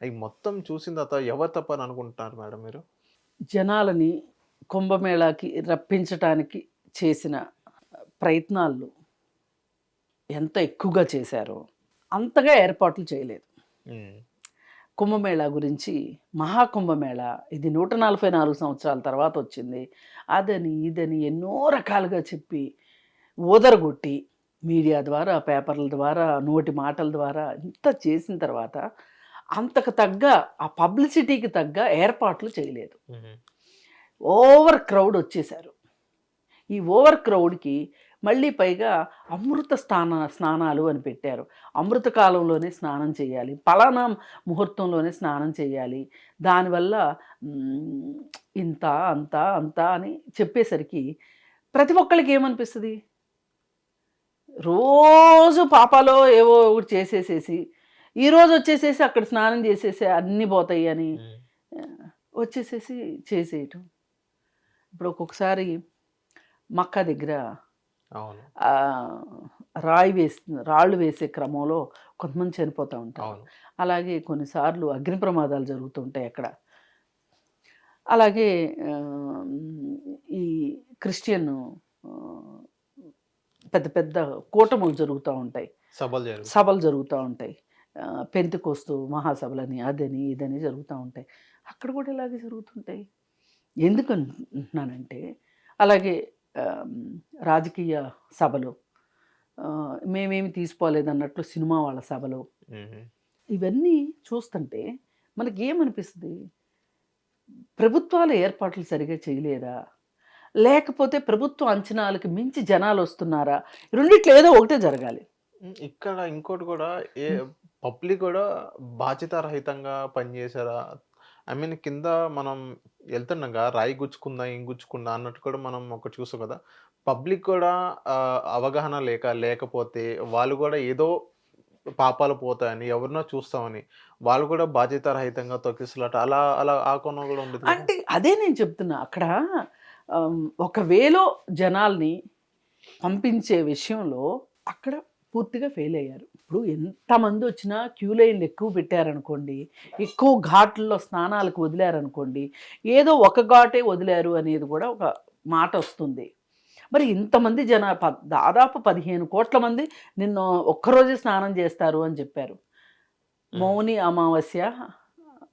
అవి మొత్తం చూసిన తర్వాత ఎవరు తప్పని అనుకుంటున్నారు మేడం మీరు? జనాలని కుంభమేళాకి రప్పించటానికి చేసిన ప్రయత్నాలు ఎంత ఎక్కువగా చేశారో అంతగా ఏర్పాట్లు చేయలేదు. కుంభమేళా గురించి మహాకుంభమేళా ఇది నూట నలభై నాలుగు సంవత్సరాల తర్వాత వచ్చింది. అదని ఇదని ఎన్నో రకాలుగా చెప్పి ఊదరగొట్టి మీడియా ద్వారా పేపర్ల ద్వారా నోటి మాటల ద్వారా ఇంత చేసిన తర్వాత అంతకు తగ్గ ఆ పబ్లిసిటీకి తగ్గ ఏర్పాట్లు చేయలేదు. ఓవర్ క్రౌడ్ వచ్చేసారు ఈ ఓవర్ క్రౌడ్కి మళ్ళీ పైగా అమృత స్నాన స్నానాలు అని పెట్టారు. అమృత కాలంలోనే స్నానం చేయాలి. పలానా ముహూర్తంలోనే స్నానం చేయాలి. దానివల్ల ఇంత అంత అంత అని చెప్పేసరికి ప్రతి ఒక్కరికి ఏమనిపిస్తుంది? రోజు పాపాలో ఏవో ఒకటి చేసేసేసి ఈరోజు వచ్చేసేసి అక్కడ స్నానం చేసేసి అన్నీ పోతాయి అని వచ్చేసేసి చేసేయటం. ఇప్పుడు ఒక్కొక్కసారి మక్క దగ్గర రాయి వేసి రాళ్ళు వేసే క్రమంలో కొంతమంది చనిపోతూ ఉంటారు. అలాగే కొన్నిసార్లు అగ్ని ప్రమాదాలు జరుగుతుంటాయి అక్కడ. అలాగే ఈ క్రిస్టియన్ పెద్ద పెద్ద కూటములు జరుగుతూ ఉంటాయి. సభలు జరుగుతూ ఉంటాయి. పెంతికొస్తూ మహాసభలని అదని ఇదని జరుగుతూ ఉంటాయి. అక్కడ కూడా ఇలాగే జరుగుతుంటాయి. ఎందుకు అంటున్నానంటే అలాగే రాజకీయ సభలు మేమేమి తీసుకోలేదు అన్నట్లు సినిమా వాళ్ళ సభలు ఇవన్నీ చూస్తుంటే మనకి ఏమనిపిస్తుంది ప్రభుత్వాల ఏర్పాట్లు సరిగా చేయలేదా? లేకపోతే ప్రభుత్వ అంచనాలకు మించి జనాలు వస్తున్నారా? రెండిట్లో ఏదో ఒకటే జరగాలి. ఇక్కడ ఇంకోటి కూడా ఏ పబ్లిక్ కూడా బాధ్యత రహితంగా పనిచేశారా? ఐ మీన్ కింద మనం వెళ్తుండగా రాయి గుచ్చుకుందా ఏం గుచ్చుకుందా అన్నట్టు కూడా మనం ఒకటి చూసాం కదా. పబ్లిక్ కూడా అవగాహన లేక లేకపోతే వాళ్ళు కూడా ఏదో పాపాలు పోతాయని ఎవరినో చూస్తామని వాళ్ళు కూడా బాధ్యత రహితంగా తొక్కిసలాట అలా అలా ఆ కోణం కూడా ఉండదు అంటే అదే నేను చెప్తున్నా అక్కడ ఒకవేళ ఒక జనాల్ని పంపించే విషయంలో అక్కడ పూర్తిగా ఫెయిల్ అయ్యారు. ఇప్పుడు ఎంతమంది వచ్చినా క్యూ లైన్లు ఎక్కువ పెట్టారనుకోండి ఎక్కువ ఘాట్లలో స్నానాలకు వదిలారనుకోండి ఏదో ఒక ఘాటే వదిలారు అనేది కూడా ఒక మాట వస్తుంది. మరి ఇంతమంది జన ప- దాదాపు పదిహేను కోట్ల మంది నిన్న ఒక్కరోజే స్నానం చేస్తారు అని చెప్పారు. మౌని అమావాస్య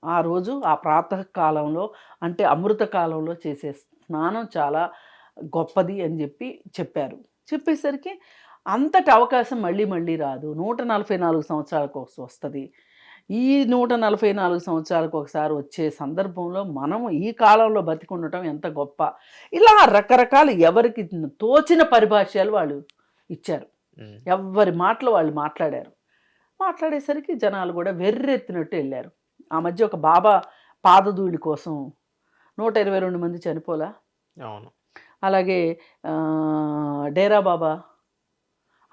ఆ రోజు ఆ ప్రాతः కాలంలో అంటే అమృత కాలంలో చేసే స్నానం చాలా గొప్పది అని చెప్పి చెప్పారు. చెప్పేసరికి అంతటి అవకాశం మళ్ళీ మళ్ళీ రాదు. నూట నలభై నాలుగు సంవత్సరాలకు ఒకసారి వస్తుంది. ఈ నూట నలభై నాలుగు సంవత్సరాలకు ఒకసారి వచ్చే సందర్భంలో మనం ఈ కాలంలో బతికి ఉండటం ఎంత గొప్ప. ఇలా రకరకాల ఎవరికి తోచిన పరిభాష్యాలు వాళ్ళు ఇచ్చారు. ఉమ్, ఎవ్వరి మాటలు వాళ్ళు మాట్లాడారు. మాట్లాడేసరికి జనాలు కూడా వెర్రెత్తినట్టు వెళ్ళారు. ఆ మధ్య ఒక బాబా పాదధూళి కోసం నూట ఇరవై రెండు మంది చనిపోలా? అవును. అలాగే డేరా బాబా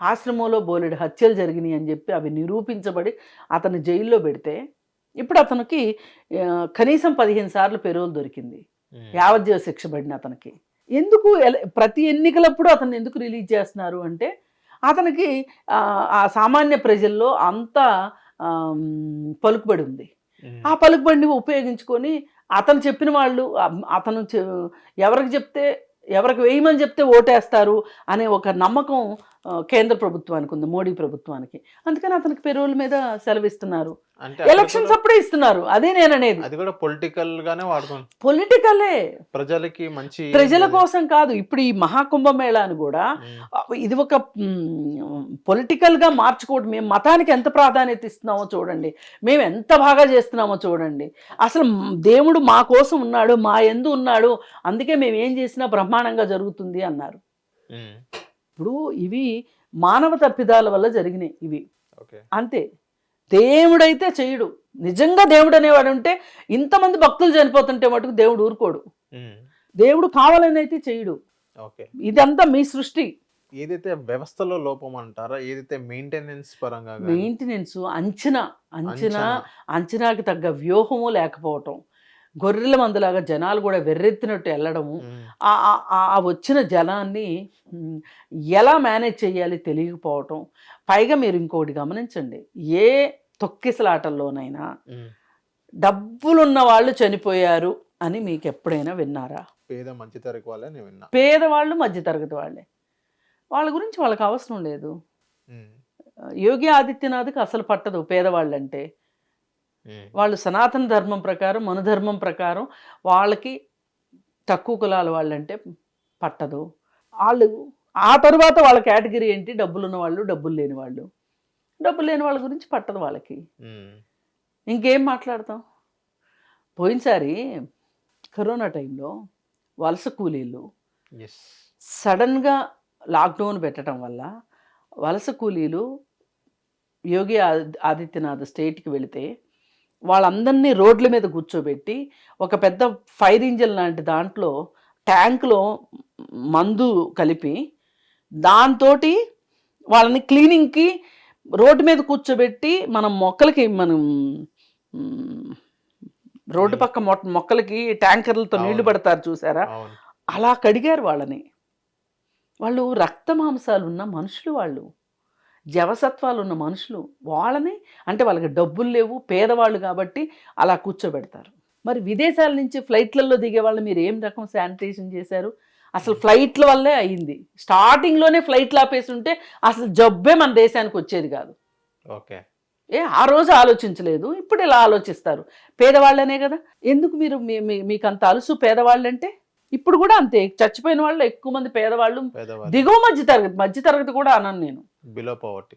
ఆశ్రమంలో బోలెడు హత్యలు జరిగినాయి అని చెప్పి అవి నిరూపించబడి అతను జైల్లో పెడితే ఇప్పుడు అతనికి కనీసం పదిహేను సార్లు పెరోల్ దొరికింది. యావజ్జీవ శిక్ష పడిన అతనికి. ఎందుకు ప్రతి ఎన్నికలప్పుడు అతను ఎందుకు రిలీజ్ చేస్తున్నారు అంటే అతనికి ఆ, సామాన్య ప్రజల్లో అంత పలుకుబడి ఉంది. ఆ పలుకుబడిని ఉపయోగించుకొని అతను చెప్పిన వాళ్ళు అతను ఎవరికి చెప్తే ఎవరికి వేయమని చెప్తే ఓటేస్తారు అనే ఒక నమ్మకం కేంద్ర ప్రభుత్వానికి ఉంది మోడీ ప్రభుత్వానికి. అందుకని అతనికి పెరోల్ మీద సెలవిస్తున్నారు. అంటే అక్కడ ఎలక్షన్స్ అప్పుడే ఇస్తున్నారు. అదే నేను అనేది అది కూడా పొలిటికల్ గానే పొలిటికలే ప్రజలకి మంచి ప్రజల కోసం కాదు ఇప్పుడు ఈ మహాకుంభమేళాను కూడా ఇది ఒక పొలిటికల్గా మార్చుకోవడం. మేము మతానికి ఎంత ప్రాధాన్యత ఇస్తున్నామో చూడండి. మేము ఎంత బాగా చేస్తున్నామో చూడండి. అసలు దేవుడు మా కోసం ఉన్నాడు మా ఎందు ఉన్నాడు. అందుకే మేము ఏం చేసినా బ్రహ్మాండంగా జరుగుతుంది అన్నారు. ఇప్పుడు ఇవి మానవ తప్పిదాల వల్ల జరిగినాయి ఇవి. ఓకే. అంతే. దేవుడైతే చేయడు నిజంగా దేవుడు అనేవాడు ఉంటే ఇంతమంది భక్తులు చనిపోతుంటే మటుకు దేవుడు ఊరుకోడు. దేవుడు కావాలని అయితే చేయడు ఓకే. ఇదంతా మీ సృష్టి. ఏదైతే వ్యవస్థలో లోపం అంటారా ఏదైతే మెయింటెనెన్స్ పరంగా మెయింటెనెన్స్ అంచనా అంచనా, అంచనాకి తగ్గ వ్యూహము లేకపోవటం. గొర్రెల మందలాగా జనాలు కూడా వెర్రెత్తినట్టు వెళ్ళడము. ఆ- వచ్చిన జనాన్ని ఎలా మేనేజ్ చేయాలి తెలియకపోవటం. పైగా మీరు ఇంకోటి గమనించండి. ఏ తొక్కిసలాటల్లోనైనా డబ్బులున్న వాళ్ళు చనిపోయారు అని మీకు ఎప్పుడైనా విన్నారా? పేద మంచి తరగతి వాళ్ళే నేను విన్నా. పేదవాళ్ళు మధ్యతరగతి వాళ్ళే. వాళ్ళ గురించి వాళ్ళకి అవసరం లేదు. యోగి ఆదిత్యనాథ్కి అసలు పట్టదు పేదవాళ్ళంటే. వాళ్ళు సనాతన ధర్మం ప్రకారం మనుధర్మం ప్రకారం వాళ్ళకి తక్కువ కులాల వాళ్ళంటే పట్టదు. వాళ్ళు ఆ తర్వాత వాళ్ళ కేటగిరీ ఏంటి? డబ్బులు ఉన్న వాళ్ళు డబ్బులు లేని వాళ్ళు. డబ్బులు లేని వాళ్ళ గురించి పట్టదు వాళ్ళకి. ఇంకేం మాట్లాడతాం? పోయినసారి కరోనా టైంలో వలస కూలీలు. సడన్గా లాక్డౌన్ పెట్టడం వల్ల వలస కూలీలు యోగి ఆది- ఆదిత్యనాథ్ స్టేట్కి వెళితే వాళ్ళందరినీ రోడ్ల మీద కూర్చోబెట్టి ఒక పెద్ద ఫైర్ ఇంజిన్ లాంటి దాంట్లో ట్యాంక్లో మందు కలిపి దాంతో వాళ్ళని క్లీనింగ్కి రోడ్డు మీద కూర్చోబెట్టి మనం మొక్కలకి మనం రోడ్డు పక్క మొ మొక్కలకి ట్యాంకర్లతో నీళ్ళు. పడతారు చూసారా? అలా కడిగారు వాళ్ళని. వాళ్ళు రక్త మాంసాలు ఉన్న మనుషులు వాళ్ళు. జవసత్వాలు ఉన్న మనుషులు వాళ్ళని అంటే వాళ్ళకి డబ్బులు లేవు పేదవాళ్ళు కాబట్టి అలా కూర్చోబెడతారు. మరి విదేశాల నుంచి ఫ్లైట్లలో దిగే వాళ్ళు మీరు ఏం రకం శానిటేషన్ చేశారు? అసలు ఫ్లైట్ల వల్లే అయ్యింది స్టార్టింగ్లోనే ఫ్లైట్లు ఆపేసి ఉంటే అసలు జబ్బే మన దేశానికి వచ్చేది కాదు. ఓకే. ఏ ఆ రోజు ఆలోచించలేదు ఇప్పుడు ఇలా ఆలోచిస్తారు? పేదవాళ్ళనే కదా. ఎందుకు మీరు మీకు అంత అలుసు పేదవాళ్ళంటే? ఇప్పుడు కూడా అంతే. చచ్చిపోయిన వాళ్ళు ఎక్కువ మంది పేదవాళ్ళు దిగువ మధ్య తరగతి మధ్య తరగతి కూడా అనను నేను. బిలో పవర్టీ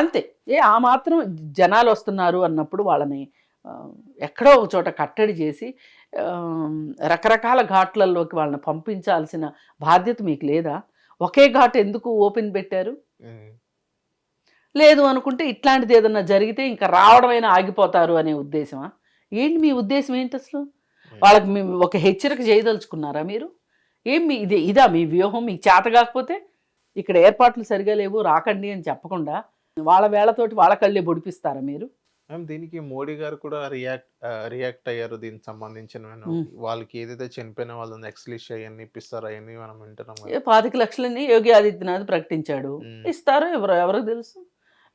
అంతే. ఏ ఆ మాత్రం జనాలు వస్తున్నారు అన్నప్పుడు వాళ్ళని ఎక్కడో ఒక చోట కట్టడి చేసి రకరకాల ఘాట్లలోకి వాళ్ళని పంపించాల్సిన బాధ్యత మీకు లేదా? ఒకే ఘాట్ ఎందుకు ఓపెన్ పెట్టారు? లేదు అనుకుంటే ఇట్లాంటిది ఏదన్నా జరిగితే ఇంకా రావడమైనా ఆగిపోతారు అనే ఉద్దేశమా? ఏంటి మీ ఉద్దేశం ఏంటి అసలు? వాళ్ళకి మీ ఒక హెచ్చరిక చేయదలుచుకున్నారా మీరు? ఏం మీ ఇది ఇదా మీ వ్యూహం? మీకు చేత కాకపోతే ఇక్కడ ఏర్పాట్లు సరిగా లేవు రాకండి అని చెప్పకుండా వాళ్ళ వేళతోటి వాళ్ళ కళ్ళే పొడిపిస్తారా మీరు? మ్యామ్ దీనికి మోడీ గారు కూడా రియాక్ట్ రియాక్ట్ అయ్యారు దీనికి సంబంధించిన మ్మ్. వాళ్ళకి ఏదైతే చనిపోయిన వాళ్ళని ఎక్స్లిష్ అవన్నీ ఇప్పిస్తారు? అవన్నీ మనం వింటున్నాం పాతిక లక్షలని యోగి ఆదిత్యనాథ్ ప్రకటించాడు. మ్మ్. ఇస్తారో ఎవరు ఎవరికి తెలుసు?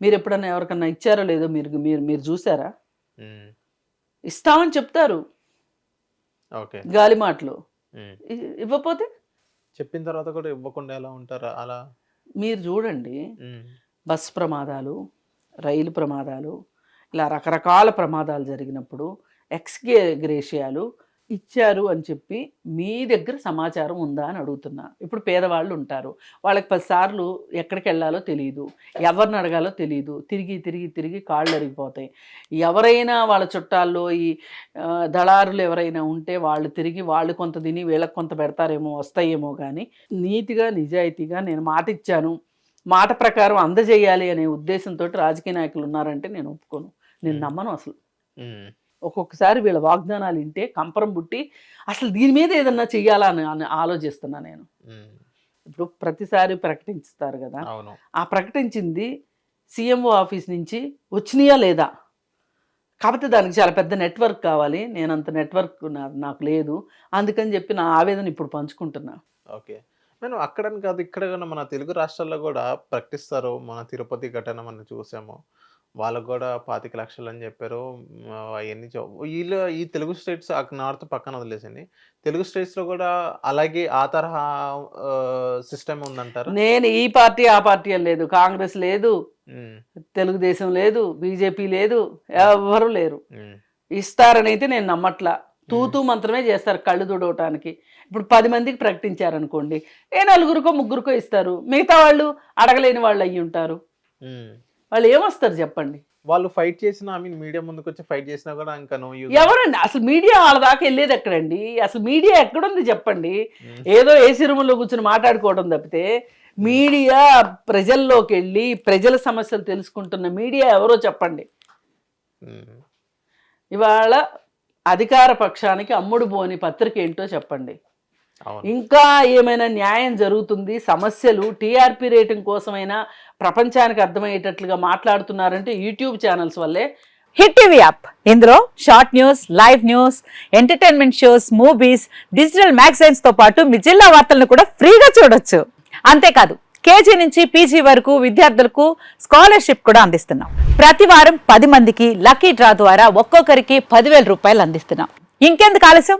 మీరు ఎప్పుడన్నా ఎవరికన్నా ఇచ్చారో లేదో మీరు మీరు మీరు చూసారా? మ్మ్. ఇస్తామని చెప్తారు. గాలి మాటలు. ఇవ్వకపోతే? చెప్పిన తర్వాత కూడా ఇవ్వకుండా ఎలా ఉంటారా? అలా? మీరు చూడండి. బస్ ప్రమాదాలు రైలు ప్రమాదాలు ఇలా రకరకాల ప్రమాదాలు జరిగినప్పుడు ఎక్స్గే గ్రేషియాలు ఇచ్చారు అని చెప్పి మీ దగ్గర సమాచారం ఉందా అని అడుగుతున్నా. ఇప్పుడు పేదవాళ్ళు ఉంటారు. వాళ్ళకి పదిసార్లు ఎక్కడికి వెళ్ళాలో తెలియదు ఎవరిని అడగాలో తెలియదు తిరిగి తిరిగి తిరిగి కాళ్ళు అరిగిపోతాయి. ఎవరైనా వాళ్ళ చుట్టాల్లో ఈ దళారులు ఎవరైనా ఉంటే వాళ్ళు తిరిగి వాళ్ళు కొంత తిని వీళ్ళకి కొంత పెడతారేమో వస్తాయేమో కానీ నీతిగా నిజాయితీగా నేను మాట ఇచ్చాను. మాట ప్రకారం అందజేయాలి అనే ఉద్దేశంతో రాజకీయ నాయకులు ఉన్నారంటే నేను ఒప్పుకోను. నేను మ్మ్. నమ్మను అసలు. ఒక్కొక్కసారి వీళ్ళ వాగ్దానాలు వింటే కంపరం పుట్టి అసలు దీని మీద ఏదన్నా చెయ్యాలా అని ఆలోచిస్తున్నా నేను. ఇప్పుడు ప్రతిసారి ప్రకటిస్తారు కదా. ఆ ప్రకటించింది సీఎంఓ ఆఫీస్ నుంచి వచ్చినాయా లేదా? కాకపోతే దానికి చాలా పెద్ద నెట్వర్క్ కావాలి. నేను అంత నెట్వర్క్ నాకు లేదు. అందుకని చెప్పి నా ఆవేదన ఇప్పుడు పంచుకుంటున్నా. ఓకే. నేను అక్కడని కాదు ఇక్కడ కూడా మన తెలుగు రాష్ట్రాల్లో కూడా ప్రకటిస్తారు మన తిరుపతి ఘటన మనం చూసాము వాళ్ళకు కూడా పాతిక లక్షలు అని చెప్పారు. అవన్నీ వీళ్ళు ఈ తెలుగు స్టేట్స్ నార్త్ పక్కన వదిలేసింది తెలుగు స్టేట్స్లో కూడా అలాగే ఆ తరహా సిస్టమ్ ఉందంటారా? నేను ఈ పార్టీ ఆ పార్టీ లేదు. కాంగ్రెస్ లేదు. తెలుగుదేశం లేదు. బీజేపీ లేదు. ఎవరు లేరు. ఇస్తారని అయితే నేను నమ్మట్లా. తూతూ మంత్రమే చేస్తారు కళ్ళు తుడవటానికి ఇప్పుడు పది మందికి ప్రకటించారనుకోండి ఏ నలుగురికో ముగ్గురికో ఇస్తారు. మిగతా వాళ్ళు అడగలేని వాళ్ళు అయ్యి ఉంటారు. వాళ్ళు ఏమొస్తారు చెప్పండి? వాళ్ళు ఫైట్ చేసిన ఐ మీన్ మీడియా ముందుకు వచ్చి ఫైట్ చేసినా కూడా ఇంకా నో యూజ్ ఎవరండి? అసలు మీడియా వాళ్ళ దాకా వెళ్ళేది ఎక్కడండి? అసలు మీడియా ఎక్కడుంది చెప్పండి? ఏదో ఏసీ రూములో కూర్చొని మాట్లాడుకోవడం తప్పితే మీడియా ప్రజల్లోకి వెళ్ళి ప్రజల సమస్యలు తెలుసుకుంటున్న మీడియా ఎవరో చెప్పండి. ఇవాళ అధికార పక్షానికి అమ్ముడు పోని పత్రిక ఏంటో చెప్పండి. ఇంకా ఏమైనా న్యాయం జరుగుతుంది? సమస్యలు టీఆర్పీ రేటింగ్ కోసమైనా ప్రపంచానికి అర్థమయ్యేటట్లుగా మాట్లాడుతున్నారంటే యూట్యూబ్ ఛానల్స్ వల్లే. Hit TV app. ఇందులో short news live news entertainment shows movies digital మ్యాగజైన్స్తో పాటు మీ జిల్లా వార్తలను కూడా ఫ్రీగా చూడొచ్చు. అంతేకాదు కేజీ నుంచి పీజీ వరకు విద్యార్థులకు స్కాలర్షిప్ కూడా అందిస్తున్నాం. ప్రతి వారం పది మందికి లక్కీ డ్రా ద్వారా ఒక్కొక్కరికి పదివేల రూపాయలు అందిస్తున్నాం. ఇంకెందుకు ఆలస్యం?